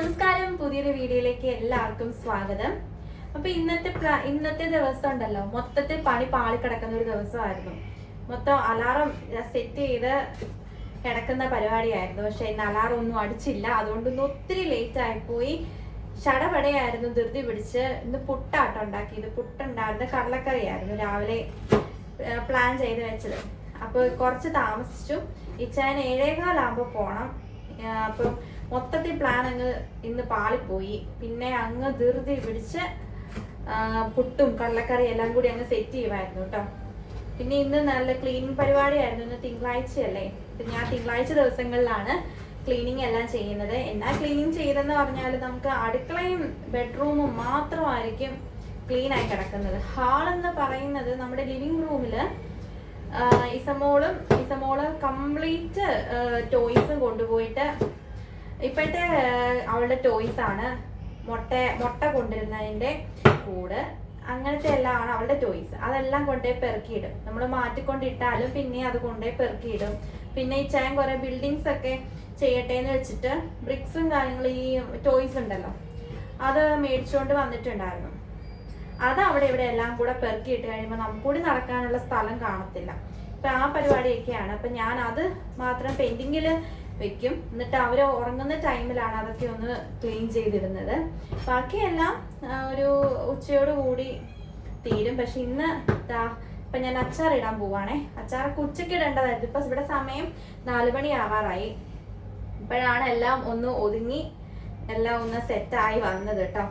നമസ്കാരം. പുതിയൊരു വീഡിയോയിലേക്ക് എല്ലാവർക്കും സ്വാഗതം. അപ്പൊ ഇന്നത്തെ ഇന്നത്തെ ദിവസം ഉണ്ടല്ലോ. മൊത്തത്തിൽ പണി പാളിക്കിടക്കുന്ന ഒരു ദിവസമായിരുന്നു. മൊത്തം അലാറം സെറ്റ് ചെയ്ത് കിടക്കുന്ന പരിപാടിയായിരുന്നു. പക്ഷെ ഇന്ന് അലാറം ഒന്നും അടിച്ചില്ല. അതുകൊണ്ടൊന്നും ഒത്തിരി ലേറ്റ് ആയിപ്പോയി ചടപടയായിരുന്നു. ധൃതി പിടിച്ച് ഇന്ന് പുട്ടാട്ടം ഉണ്ടാക്കിയത്. പുട്ടുണ്ടായിരുന്ന കടലക്കറിയായിരുന്നു രാവിലെ പ്ലാൻ ചെയ്ത് വെച്ചത്. അപ്പോൾ കുറച്ച് താമസിച്ചു. ഇച്ചാൻ ഏഴേകാലാകുമ്പോൾ പോണം. അപ്പം മൊത്തത്തിൽ പ്ലാൻ അങ്ങ് ഇന്ന് പാളിപ്പോയി. പിന്നെ അങ്ങ് ധൃതി പിടിച്ച് പുട്ടും കള്ളക്കറി എല്ലാം കൂടി അങ്ങ് സെറ്റ് ചെയ്യുമായിരുന്നു കേട്ടോ. പിന്നെ ഇന്ന് നല്ല ക്ലീനിങ് പരിപാടിയായിരുന്നു ഇന്ന് തിങ്കളാഴ്ചയല്ലേ? പിന്നെ ഞാൻ തിങ്കളാഴ്ച ദിവസങ്ങളിലാണ് ക്ലീനിങ് എല്ലാം ചെയ്യുന്നത്. എന്നാ ക്ലീനിങ് ചെയ്തെന്ന് പറഞ്ഞാൽ നമുക്ക് അടുക്കളയും ബെഡ്റൂമും മാത്രമായിരിക്കും ക്ലീൻ ആയി കിടക്കുന്നത്. ഹാൾ എന്ന് പറയുന്നത് നമ്മുടെ ലിവിങ് റൂമിൽ ഇസമോളും ഇസമോൾ കംപ്ലീറ്റ് ടോയ്സും കൊണ്ടുപോയിട്ട് ഇപ്പോഴത്തെ അവളുടെ ടോയ്സ് ആണ് മുട്ട മുട്ട കൊണ്ടിരുന്നതിന്റെ കൂട്. അങ്ങനത്തെ എല്ലാം ആണ് അവളുടെ ടോയ്സ് അതെല്ലാം കൊണ്ടുപോയി പെറുക്കിയിടും. നമ്മൾ മാറ്റിക്കൊണ്ടിട്ടാലും പിന്നെ അത് കൊണ്ടുപോയി പെറുക്കിയിടും. പിന്നെ ഈ ചാൻ കുറെ ബിൽഡിങ്സ് ഒക്കെ ചെയ്യട്ടെ എന്ന് വെച്ചിട്ട് ബ്രിക്സും കാര്യങ്ങളും ഈ ടോയ്സ് ഉണ്ടല്ലോ അത് മേടിച്ചുകൊണ്ട് വന്നിട്ടുണ്ടായിരുന്നു. അത് അവിടെ ഇവിടെ എല്ലാം കൂടെ പെറുക്കിയിട്ട് കഴിയുമ്പോൾ നമുക്ക് കൂടി നടക്കാനുള്ള സ്ഥലം കാണത്തില്ല. ഇപ്പൊ ആ പരിപാടിയൊക്കെയാണ്. അപ്പൊ ഞാൻ അത് മാത്രം പെയിന്റിങ്ങിൽ വെക്കും. എന്നിട്ട് അവർ ഉറങ്ങുന്ന ടൈമിലാണ് അതൊക്കെ ഒന്ന് ക്ലീൻ ചെയ്തിടുന്നത്. ബാക്കിയെല്ലാം ഒരു ഉച്ചയോട് കൂടി തീരും. പക്ഷെ ഇന്ന് ഇപ്പൊ ഞാൻ അച്ചാർ ഇടാൻ പോവാണേ. അച്ചാറൊക്കെ ഉച്ചയ്ക്ക് ഇടേണ്ടതായിരുന്നു. ഇപ്പൊ ഇവിടെ സമയം നാല് മണി ആവാറായി. ഇപ്പോഴാണ് എല്ലാം ഒന്ന് ഒതുങ്ങി എല്ലാം ഒന്ന് സെറ്റായി വന്നത് കേട്ടോ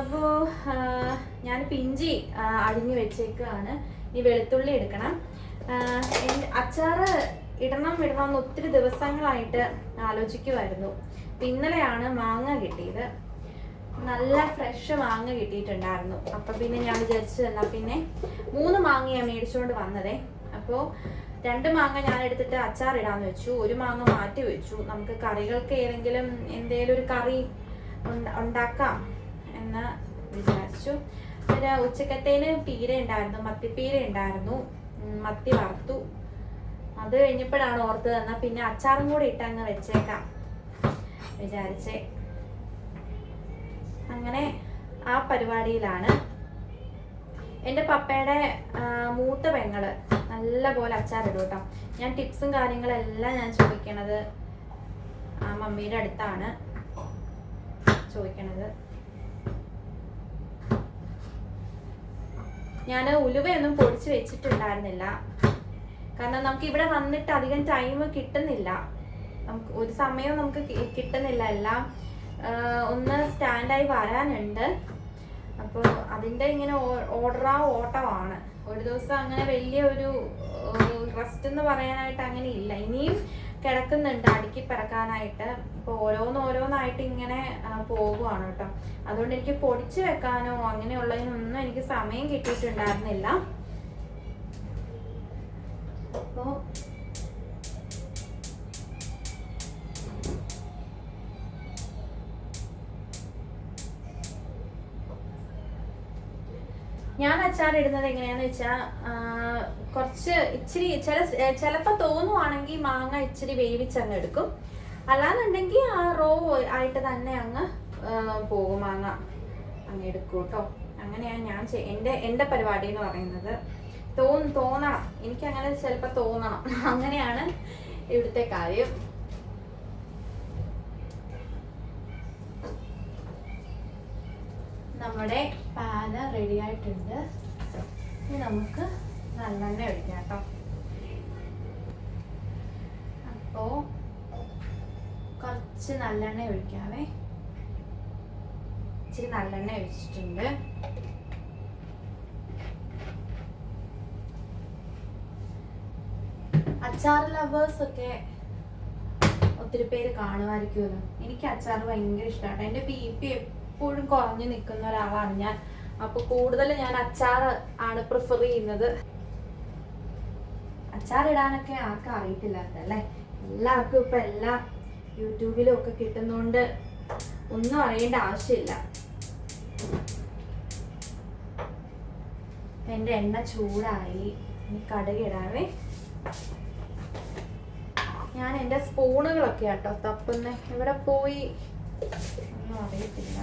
അപ്പോൾ ഞാൻ പിഞ്ചി അടിഞ്ഞു വെച്ചേക്കാണ് ഈ വെളുത്തുള്ളി എടുക്കണം. അച്ചാറ് ഇടണം ഇടണം എന്ന് ഒത്തിരി ദിവസങ്ങളായിട്ട് ആലോചിക്കുമായിരുന്നു അപ്പൊ ഇന്നലെയാണ് മാങ്ങ കിട്ടിയത്. നല്ല ഫ്രഷ് മാങ്ങ കിട്ടിയിട്ടുണ്ടായിരുന്നു. അപ്പൊ പിന്നെ ഞാൻ വിചാരിച്ചു എന്നാ പിന്നെ മൂന്ന് മാങ്ങയാണ് മേടിച്ചുകൊണ്ട് വന്നതേ. അപ്പോൾ രണ്ട് മാങ്ങ ഞാൻ എടുത്തിട്ട് അച്ചാർ ഇടാന്ന് വെച്ചു. ഒരു മാങ്ങ മാറ്റി വെച്ചു. നമുക്ക് കറികൾക്ക് ഏതെങ്കിലും എന്തേലും ഒരു കറി ഉണ്ടാക്കാം എന്ന് വിചാരിച്ചു. പിന്നെ ഉച്ചക്കത്തേന് പീര ഉണ്ടായിരുന്നു മത്തിപ്പീര ഉണ്ടായിരുന്നു. മത്തി വറുത്തു. അത് കഴിഞ്ഞപ്പോഴാണ് ഓർത്ത് തന്നെ പിന്നെ അച്ചാറും കൂടി ഇട്ടങ്ങ് വെച്ചേക്കാം. വിചാരിച്ചേ. അങ്ങനെ ആ പരിപാടിയിലാണ് എന്റെ പപ്പയുടെ മൂത്ത പെങ്ങൾ നല്ല പോലെ അച്ചാറിടും കേട്ടോ. ഞാൻ ടിപ്സും കാര്യങ്ങളെല്ലാം ഞാൻ ചോദിക്കണത് ആ മമ്മിയുടെ അടുത്താണ് ചോദിക്കണത്. ഞാൻ ഉലുവയൊന്നും പൊടിച്ച് വെച്ചിട്ടുണ്ടായിരുന്നില്ല. കാരണം നമുക്ക് ഇവിടെ വന്നിട്ട് അധികം ടൈം കിട്ടുന്നില്ല. നമുക്ക് ഒരു സമയവും നമുക്ക് കിട്ടുന്നില്ല. എല്ലാം ഒന്ന് സ്റ്റാൻഡായി വരാനുണ്ട്. അപ്പോൾ അതിന്റെ ഇങ്ങനെ ഓർഡറാ ഓട്ടമാണ്. ഒരു ദിവസം അങ്ങനെ വലിയ ഒരു റെസ്റ്റ് എന്ന് പറയാനായിട്ട് അങ്ങനെ ഇല്ല. ഇനിയും കിടക്കുന്നുണ്ട് അടുക്കി പിറക്കാനായിട്ട്. ഇപ്പോൾ ഓരോന്നോരോന്നായിട്ട് ഇങ്ങനെ പോകുവാണ് കേട്ടോ. അതുകൊണ്ട് എനിക്ക് പൊടിച്ച് വെക്കാനോ അങ്ങനെയുള്ളതിനൊന്നും എനിക്ക് സമയം കിട്ടിയിട്ടുണ്ടായിരുന്നില്ല. ഞാൻ അച്ചാർ ഇടുന്നത് എങ്ങനെയാന്ന് വെച്ചാ കുറച്ച് ഇച്ചിരി ചില ചിലപ്പോ തോന്നുവാണെങ്കിൽ മാങ്ങ ഇച്ചിരി വേവിച്ചങ്ങ് എടുക്കും. അല്ലാന്നുണ്ടെങ്കിൽ ആ റോ ആയിട്ട് തന്നെ അങ്ങ് പോകും മാങ്ങ. അങ്ങ് എടുക്കും കേട്ടോ അങ്ങനെയാണ് ഞാൻ എന്റെ എന്റെ പരിപാടി എന്ന് പറയുന്നത്. തോന്നും തോന്നണം. എനിക്ക് അങ്ങനെ ചിലപ്പോൾ തോന്നണം. അങ്ങനെയാണ് ഇവിടുത്തെ കാര്യം. നമ്മുടെ പാന റെഡി ആയിട്ടുണ്ട്. ഇനി നമുക്ക് നല്ലെണ്ണ ഒഴിക്കാം കേട്ടോ. അപ്പോ കുറച്ച് നല്ലെണ്ണ ഒഴിക്കാവേ. ഇച്ചിരി നല്ലെണ്ണ ഒഴിച്ചിട്ടുണ്ട്. അച്ചാർ ലവേഴ്സ് ഒക്കെ ഒത്തിരി പേര് കാണുമായിരിക്കുമല്ലോ. എനിക്ക് അച്ചാർ ഭയങ്കര ഇഷ്ടമാണ്. എന്റെ ബി പി എപ്പോഴും കുറഞ്ഞു നിൽക്കുന്ന ഒരാളാണ് ഞാൻ. അപ്പൊ കൂടുതൽ ഞാൻ അച്ചാർ ആണ് പ്രിഫർ ചെയ്യുന്നത്. അച്ചാർ ഇടാനൊക്കെ ആർക്കും അറിയത്തില്ലാത്തല്ലേ എല്ലാവർക്കും ഇപ്പൊ എല്ലാം യൂട്യൂബിലും ഒക്കെ കിട്ടുന്നോണ്ട് ഒന്നും അറിയേണ്ട ആവശ്യമില്ല. എന്റെ എണ്ണ ചൂടായി. ഇനി കടുക് ഇടാവേ. ഞാൻ എന്റെ സ്പൂണുകളൊക്കെ ആട്ടോ തപ്പുന്നേ. ഇവിടെ പോയി? ഒന്നും അറിയത്തില്ല.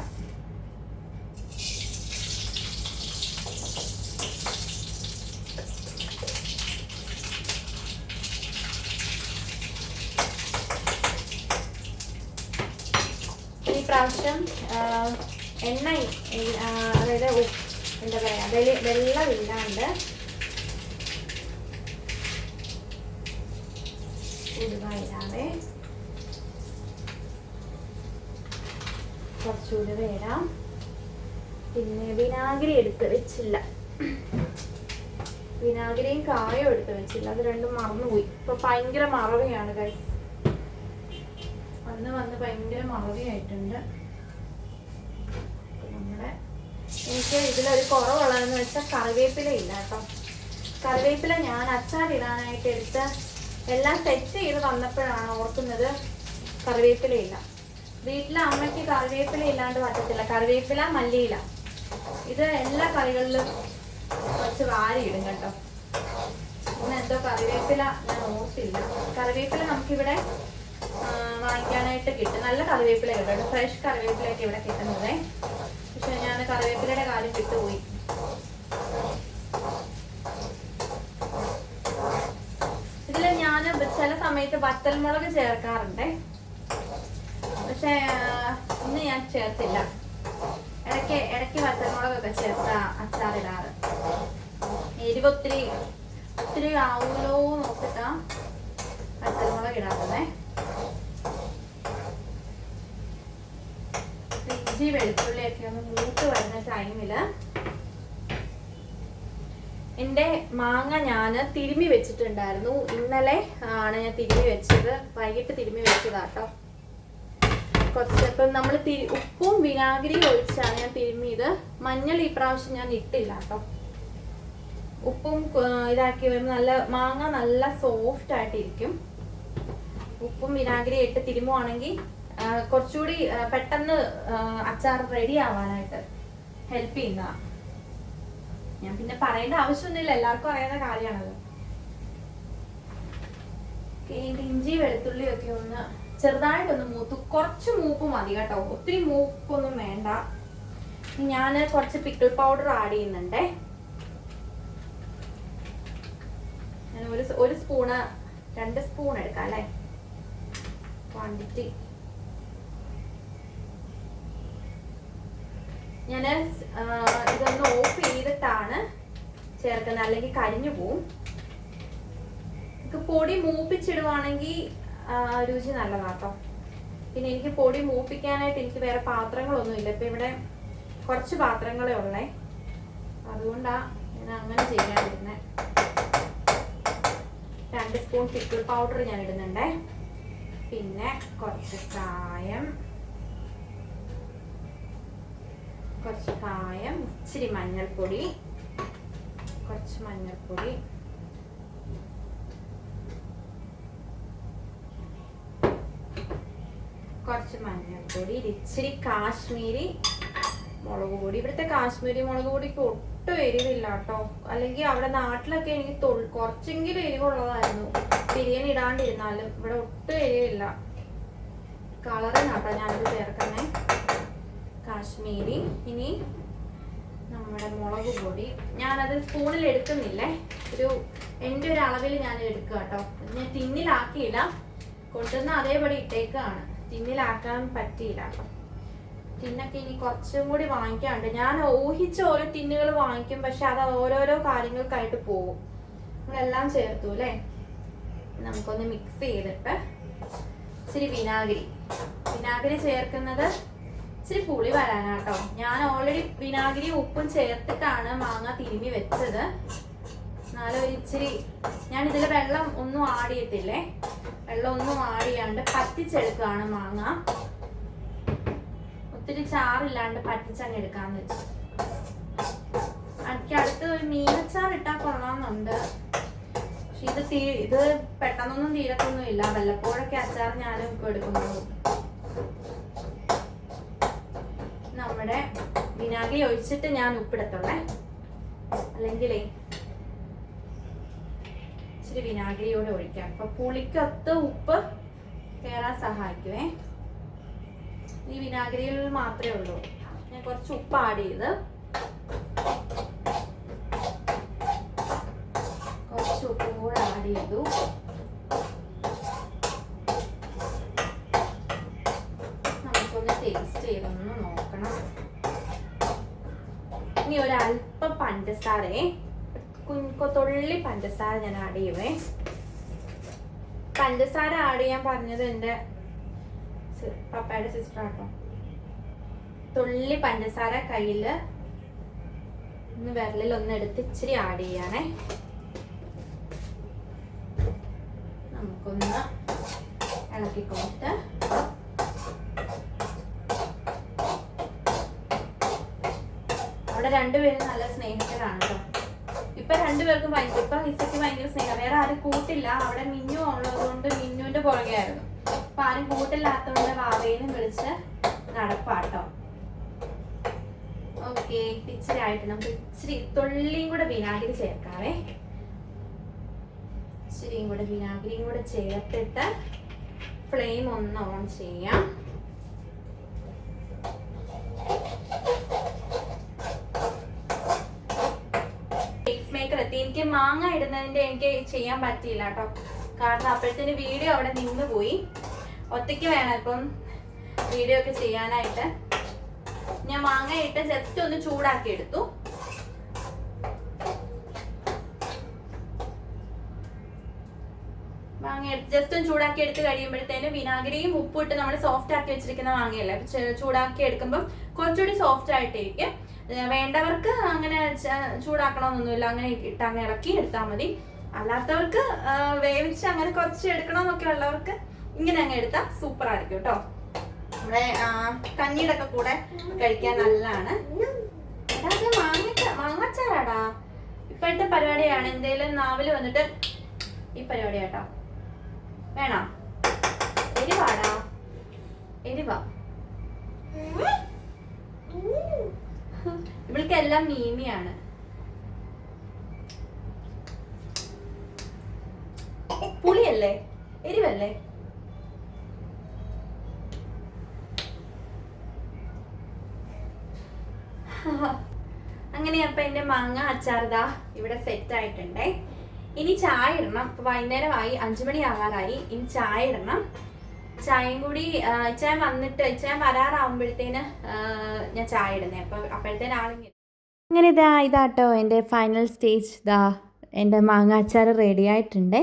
പ്രാവശ്യം എണ്ണ അതായത് എന്താ പറയാ വെളി വെള്ളമില്ലാണ്ട് കുറച്ചുകൂടി വേണം പിന്നെ വിനാഗിരി എടുത്ത് വെച്ചില്ല. വിനാഗിരിയും കായും എടുത്ത് വെച്ചില്ല. അത് രണ്ടും മറന്നുപോയി. ഇപ്പൊ ഭയങ്കര മറവിയാണ് ഗൈസ് വന്ന് വന്ന് ഭയങ്കര മറവിയായിട്ടുണ്ട്. നമ്മുടെ എനിക്ക് ഇതിലൊരു കുറവുള്ളതെന്ന് വെച്ചാൽ കറിവേപ്പില ഇല്ല കേട്ടോ. കറിവേപ്പില ഞാൻ അച്ചാറിടാനായിട്ട് എടുത്ത് എല്ലാം സെറ്റ് ചെയ്ത് വന്നപ്പോഴാണ് ഓർക്കുന്നത് കറിവേപ്പില ഇല്ല. വീട്ടിലെ അമ്മയ്ക്ക് കറിവേപ്പില ഇല്ലാണ്ട് പറ്റത്തില്ല. കറിവേപ്പില മല്ലിയില. ഇത് എല്ലാ കറികളിലും കുറച്ച് വാരിയിടും കേട്ടോ. ഇന്ന് എന്തോ കറിവേപ്പില ഞാൻ ഓർത്തില്ല. കറിവേപ്പില നമുക്കിവിടെ വാങ്ങിക്കാനായിട്ട് കിട്ടും. നല്ല കറിവേപ്പില കിട്ടും ഫ്രഷ് കറിവേപ്പിലയൊക്കെ ഇവിടെ കിട്ടുന്നത്. പക്ഷെ ഞാൻ കറിവേപ്പിലയുടെ കാര്യം വിട്ടുപോയി. ഇതിൽ ഞാൻ ചില സമയത്ത് വത്തൽമുളക് ചേർക്കാറുണ്ട്. പക്ഷെ ഇന്ന് ഞാൻ ചേർത്തില്ല. ഇടയ്ക്ക് ഇടയ്ക്ക് വറ്റമുളകൊക്കെ ചേർത്ത അച്ചാറിടാറ്. എരിവ് ഒത്തിരി ഒത്തിരി ആവുമല്ലോ നോക്കിട്ടാ വറ്റമുളക് ഇടാറുണ്ടേ ഇഞ്ചി വെളുത്തുള്ളിയൊക്കെ ഒന്ന് മൂത്ത് വരുന്ന ടൈമിൽ എന്റെ മാങ്ങ ഞാൻ തിരുമി വെച്ചിട്ടുണ്ടായിരുന്നു. ഇന്നലെ ആണ് ഞാൻ തിരുമി വെച്ചത്. വൈകിട്ട് തിരുമി വെച്ചതാട്ടോ. കുറച്ച് ഇപ്പം നമ്മൾ തിരി ഉപ്പും വിനാഗിരിയും ഒഴിച്ചാണ് ഞാൻ തിരുമ്മിയത്. മഞ്ഞൾ ഈ പ്രാവശ്യം ഞാൻ ഇട്ടില്ല കേട്ടോ. ഉപ്പും ഇതാക്കി വരുമ്പോൾ നല്ല മാങ്ങ നല്ല സോഫ്റ്റ് ആയിട്ടിരിക്കും. ഉപ്പും വിനാഗിരിയും ഇട്ട് തിരുമുവാണെങ്കിൽ കുറച്ചുകൂടി പെട്ടെന്ന് അച്ചാർ റെഡി ആവാനായിട്ട് ഹെൽപ്പ് ചെയ്യുന്ന. ഞാൻ പിന്നെ പറയേണ്ട ആവശ്യമൊന്നുമില്ല. എല്ലാവർക്കും അറിയാവുന്ന കാര്യമാണത്. ഇഞ്ചി വെളുത്തുള്ളി ഒക്കെ ഒന്ന് ചെറുതായിട്ടൊന്ന് മൂത്ത് കുറച്ച് മൂപ്പ് മതി കേട്ടോ. ഒത്തിരി മൂപ്പൊന്നും വേണ്ട. ഞാൻ കുറച്ച് പിക്കിൾ പൗഡർ ആഡ് ചെയ്യുന്നുണ്ടേ. ഒരു ഒരു സ്പൂണ് രണ്ട് സ്പൂൺ എടുക്കാം അല്ലേ? ക്വാണ്ടിറ്റി ഞാൻ ഇതൊന്ന് ഓഫ് ചെയ്തിട്ടാണ് ചേർക്കുന്നത്. അല്ലെങ്കിൽ കരിഞ്ഞു പോവും. പൊടി മൂപ്പിച്ചിടുവാണെങ്കിൽ രുചി നല്ലതാട്ടോ പിന്നെ എനിക്ക് പൊടി മൂപ്പിക്കാനായിട്ട് എനിക്ക് വേറെ പാത്രങ്ങളൊന്നും ഇല്ല ഇപ്പൊ ഇവിടെ കുറച്ച് പാത്രങ്ങളേ ഉള്ളേ. അതുകൊണ്ടാ ഞാൻ അങ്ങനെ ചെയ്യാതിരുന്നേ രണ്ട് സ്പൂൺ പിക്കിൾ പൗഡർ ഞാൻ ഇടുന്നുണ്ടേ. പിന്നെ കുറച്ച് കായം. കുറച്ച് കായം ഇച്ചിരി മഞ്ഞൾപ്പൊടി. കുറച്ച് മഞ്ഞൾപ്പൊടി. കുറച്ച് മഞ്ഞൾപ്പൊടി ഇച്ചിരി കാശ്മീരി മുളക് പൊടി. ഇവിടുത്തെ കാശ്മീരി മുളക് പൊടിക്ക് ഒട്ടും എരിവില്ല കേട്ടോ അല്ലെങ്കിൽ അവിടെ നാട്ടിലൊക്കെ എനിക്ക് കുറച്ചെങ്കിലും എരിവുള്ളതായിരുന്നു. ബിരിയാണി ഇടാണ്ടിരുന്നാലും ഇവിടെ ഒട്ടും എരിവില്ല. കളറിനാട്ടോ ഞാനിത് ചേർക്കുന്നേ. കാശ്മീരി. ഇനി നമ്മുടെ മുളക് പൊടി. ഞാനത് സ്പൂണിൽ എടുക്കുന്നില്ലേ? ഒരു എന്റെ ഒരു അളവിൽ ഞാൻ എടുക്കുക കേട്ടോ. ഞാൻ തിന്നിലാക്കിയില്ല കൊണ്ടുവന്ന് അതേപടി ഇട്ടേക്കാണ്. ടിന്നിലാക്കാൻ പറ്റിയില്ല അപ്പം ടിന്നൊക്കെ ഇനി കുറച്ചും കൂടി വാങ്ങിക്കാണ്ട് ഞാൻ ഊഹിച്ച ഓരോ ടിന്നുകൾ വാങ്ങിക്കും പക്ഷെ അത് ഓരോരോ കാര്യങ്ങൾക്കായിട്ട് പോകും. നമ്മളെല്ലാം ചേർത്തു അല്ലേ? നമുക്കൊന്ന് മിക്സ് ചെയ്തിട്ട് ഇച്ചിരി വിനാഗിരി. വിനാഗിരി ചേർക്കുന്നത് ഇച്ചിരി പുളി വരാനാട്ടോ ഞാൻ ഓൾറെഡി വിനാഗിരി ഉപ്പും ചേർത്തിട്ടാണ് മാങ്ങ തിരുമി വെച്ചത്. ഇച്ചിരി ഞാൻ ഇതിൽ വെള്ളം ഒന്നും ആടിയിട്ടില്ലേ? വെള്ളം ഒന്നും ആടിയാണ്ട് പറ്റിച്ചെടുക്കുകയാണ് മാങ്ങ. ഒത്തിരി ചാറില്ലാണ്ട് പറ്റിച്ചങ്ങ് എടുക്കാന്ന് വെച്ചു. എനിക്ക് അടുത്ത് ഒരു മീനച്ചാർ ഇട്ടാൽ കൊള്ളാമെന്നുണ്ട്. പക്ഷെ ഇത് തീ ഇത് പെട്ടെന്നൊന്നും തീരത്തൊന്നും ഇല്ല. വല്ലപ്പോഴൊക്കെ അച്ചാർ ഞാനും ഇപ്പൊ എടുക്കുന്നുള്ളൂ നമ്മുടെ വിനാഗിരി ഒഴിച്ചിട്ട് ഞാൻ ഉപ്പിടത്തുള്ളേ. അല്ലെങ്കിലേ ഇച്ചിരി വിനാഗിരിയോടെ ഒഴിക്കാം. അപ്പൊ പുളിക്കൊത്ത് ഉപ്പ് കയറാൻ സഹായിക്കുവേ. ഈ വിനാഗിരിയിൽ മാത്രമേ ഉള്ളൂ. ഞാൻ കുറച്ച് ഉപ്പ് ആഡ് ചെയ്ത് കുറച്ച് ഉപ്പ് കൂടെ ആഡ് ചെയ്തു. നമുക്കൊന്ന് ടേസ്റ്റ് ചെയ്തൊന്ന് നോക്കണം. ഇനി ഒരല്പം പഞ്ചസാരയെ കുഞ്ഞുകൊത്തുള്ളി പഞ്ചസാര ഞാൻ ആഡ് ചെയ്യുവേ. പഞ്ചസാര ആഡ് ചെയ്യാൻ പറഞ്ഞത് എന്റെ പപ്പായുടെ സിസ്റ്റർ ആട്ടോ. തുള്ളി പഞ്ചസാര കയ്യിൽ ഒന്ന് വിരലിൽ ഒന്ന് എടുത്ത് ഇച്ചിരി ആഡ് ചെയ്യാണേ നമുക്കൊന്ന് ഇളക്കി കൊടുത്ത് അവിടെ രണ്ടുപേരും നല്ല സ്നേഹിതരാണ് കേട്ടോ. ഇപ്പൊ രണ്ടുപേർക്കും ഭയങ്കര ഇപ്പൊ ഹിസയ്ക്ക് ഭയങ്കര സ്നേഹം. വേറെ ആരും കൂട്ടില്ല. അവിടെ മിന്നു ഉള്ളതുകൊണ്ട് മിന്നുവിന്റെ പുറകെ ആയിരുന്നു. അപ്പൊ ആരും കൂട്ടില്ലാത്തതുകൊണ്ട് വാവേനും വിളിച്ച് നടപ്പാട്ടോ. ഓക്കെ ഇച്ചിരി ആയിട്ട് നമുക്ക് ഇച്ചിരി തുള്ളിയും കൂടെ വിനാഗിരി ചേർക്കാവേ. ഇച്ചിരിയും കൂടെ വിനാഗിരിയും കൂടെ ചേർത്തിട്ട് ഫ്ലെയിം ഒന്ന് ഓൺ ചെയ്യാം. ഇടുന്നതിന്റെ എനിക്ക് ചെയ്യാൻ പറ്റിയില്ല കേട്ടോ. കാരണം അപ്പോഴത്തേന് വീഡിയോ അവിടെ നിന്ന് പോയി. ഒറ്റയ്ക്ക് വേണം ഇപ്പം വീഡിയോ ഒക്കെ ചെയ്യാനായിട്ട്. ഞാൻ മാങ്ങ ഇട്ട് ജസ്റ്റ് ഒന്ന് ചൂടാക്കി എടുത്തു. മാങ്ങ ജസ്റ്റ് ഒന്ന് ചൂടാക്കി എടുത്ത് കഴിയുമ്പോഴത്തേന് വിനാഗിരിയും ഉപ്പും ഇട്ട് നമ്മൾ സോഫ്റ്റ് ആക്കി വെച്ചിരിക്കുന്ന മാങ്ങയല്ലേ? ചൂടാക്കി എടുക്കുമ്പോൾ കുറച്ചുകൂടി സോഫ്റ്റ് ആയിട്ടിരിക്കും വേണ്ടവർക്ക് അങ്ങനെ ചൂടാക്കണമെന്നൊന്നുമില്ല അങ്ങനെ ഇട്ട് അങ്ങനെ ഇളക്കി എടുത്താൽ മതി. അല്ലാത്തവർക്ക് വേവിച്ച് അങ്ങനെ കുറച്ച് എടുക്കണമെന്നൊക്കെ ഉള്ളവർക്ക് ഇങ്ങനെ അങ്ങ് എടുത്താൽ സൂപ്പർ ആയിരിക്കും കേട്ടോ. നമ്മുടെ കഞ്ഞിയുടെ ഒക്കെ കൂടെ കഴിക്കാൻ നല്ലതാണ്. മാങ്ങച്ചാറാടാ. ഇപ്പോഴത്തെ പരിപാടിയാണ്. എന്തേലും നാവിൽ വന്നിട്ട് ഈ പരിപാടി കേട്ടോ. വേണോ? എരിവാടാ. എരിവാ. ഇവൾക്കെല്ലാം മീമിയാണ് പുളിയല്ലേ? എരിവല്ലേ? അങ്ങനെ അപ്പൊ എന്റെ മാങ്ങ അച്ചാർദാ ഇവിടെ സെറ്റ് ആയിട്ടുണ്ടേ. ഇനി ചായ ഇടണം. വൈകുന്നേരമായി അഞ്ചു മണി ആവാറായി. ഇനി ചായ ഇടണം. ചായയും കൂടി ചായ വന്നിട്ട് ചായ വരാറാവുമ്പോഴത്തേന് ഞാൻ ചായ ഇടുന്നേ. അപ്പൊ അപ്പോഴത്തേനാണെങ്കിൽ അങ്ങനെ ഇതാ ഇതാട്ടോ എന്റെ ഫൈനൽ സ്റ്റേജ് ഇതാ എന്റെ മാങ്ങാച്ചാർ റെഡിയായിട്ടുണ്ട് റെഡി ആയിട്ടുണ്ട്.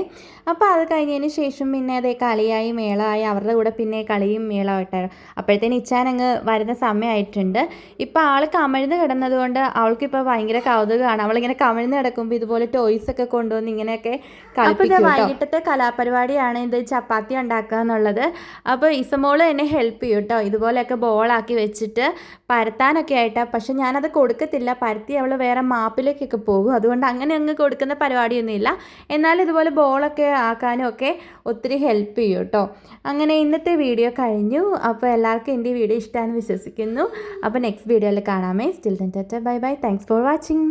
അപ്പോൾ അത് കഴിഞ്ഞതിന് ശേഷം പിന്നെ അതേ കളിയായി മേളമായി അവരുടെ കൂടെ പിന്നെ കളിയും മേളമായിട്ടായിരുന്നു അപ്പോഴത്തേന് ഇച്ചാൻ അങ്ങ് വരുന്ന സമയമായിട്ടുണ്ട്. ഇപ്പോൾ ആൾ കമിഴ്ന്ന് കിടന്നതുകൊണ്ട് അവൾക്കിപ്പോൾ ഭയങ്കര കൗതുകമാണ്. അവളിങ്ങനെ കമിഴ്ന്ന് കിടക്കുമ്പോൾ ഇതുപോലെ ടോയ്സ് ഒക്കെ കൊണ്ടുവന്ന് ഇങ്ങനെയൊക്കെ കേട്ടോ. വൈകിട്ടത്തെ കലാപരിപാടിയാണ് ഇത് ചപ്പാത്തി ഉണ്ടാക്കുക എന്നുള്ളത്. അപ്പോൾ ഇസമോൾ എന്നെ ഹെൽപ്പ് ചെയ്യും കേട്ടോ ഇതുപോലെയൊക്കെ ബോളാക്കി വെച്ചിട്ട് പരത്താനൊക്കെ ആയിട്ടാണ് പക്ഷെ ഞാനത് കൊടുക്കത്തില്ല. പരത്തി അവൾ വേറെ മാപ്പിലേക്കൊക്കെ പോകും. അതുകൊണ്ട് അങ്ങനെ അങ്ങ് കൊടുക്കുന്ന പരിപാടിയൊന്നുമില്ല. എന്നാൽ ഇതുപോലെ ബോളൊക്കെ ആക്കാനും ഒക്കെ ഒത്തിരി ഹെൽപ്പ് ചെയ്യും കേട്ടോ അങ്ങനെ ഇന്നത്തെ വീഡിയോ കഴിഞ്ഞു. അപ്പോൾ എല്ലാവർക്കും എന്റെ വീഡിയോ ഇഷ്ടമാണെന്ന് വിശ്വസിക്കുന്നു. അപ്പോൾ നെക്സ്റ്റ് വീഡിയോയിൽ കാണാമേ. Still then tata bye bye thanks for watching